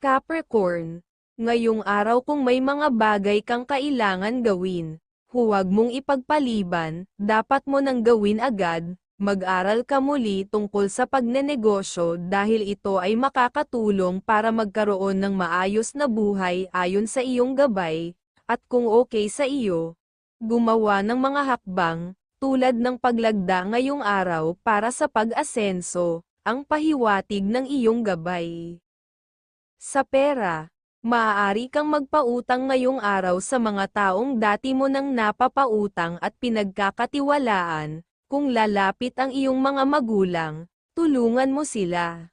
Capricorn, ngayong araw kung may mga bagay kang kailangan gawin, huwag mong ipagpaliban, dapat mo nang gawin agad, mag-aral ka muli tungkol sa pagnenegosyo dahil ito ay makakatulong para magkaroon ng maayos na buhay ayon sa iyong gabay, at kung okay sa iyo, gumawa ng mga hakbang, tulad ng paglagda ngayong araw para sa pag-asenso, ang pahiwatig ng iyong gabay. Sa pera, maaari kang magpautang ngayong araw sa mga taong dati mo nang napapautang at pinagkakatiwalaan, kung lalapit ang iyong mga magulang, tulungan mo sila.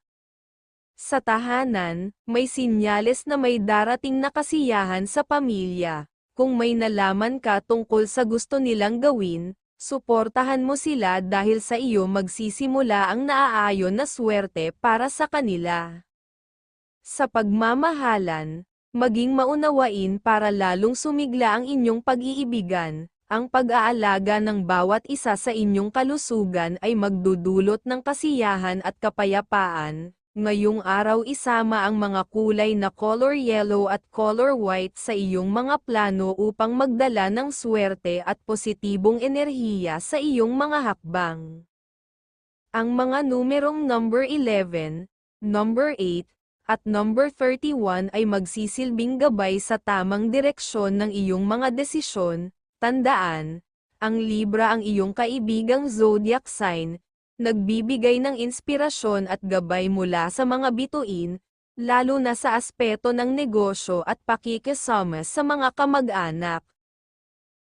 Sa tahanan, may sinyales na may darating na kasiyahan sa pamilya. Kung may nalaman ka tungkol sa gusto nilang gawin, suportahan mo sila dahil sa iyo magsisimula ang naaayon na swerte para sa kanila. Sa pagmamahalan, maging maunawain para lalong sumigla ang inyong pag-iibigan, ang pag-aalaga ng bawat isa sa inyong kalusugan ay magdudulot ng kasiyahan at kapayapaan. Ngayong araw isama ang mga kulay na color yellow at color white sa iyong mga plano upang magdala ng swerte at positibong enerhiya sa iyong mga hakbang. Ang mga numerong number 11, number 8, at number 31 ay magsisilbing gabay sa tamang direksyon ng iyong mga desisyon, tandaan, ang Libra ang iyong kaibigang zodiac sign, nagbibigay ng inspirasyon at gabay mula sa mga bituin, lalo na sa aspeto ng negosyo at pakikisama sa mga kamag-anak.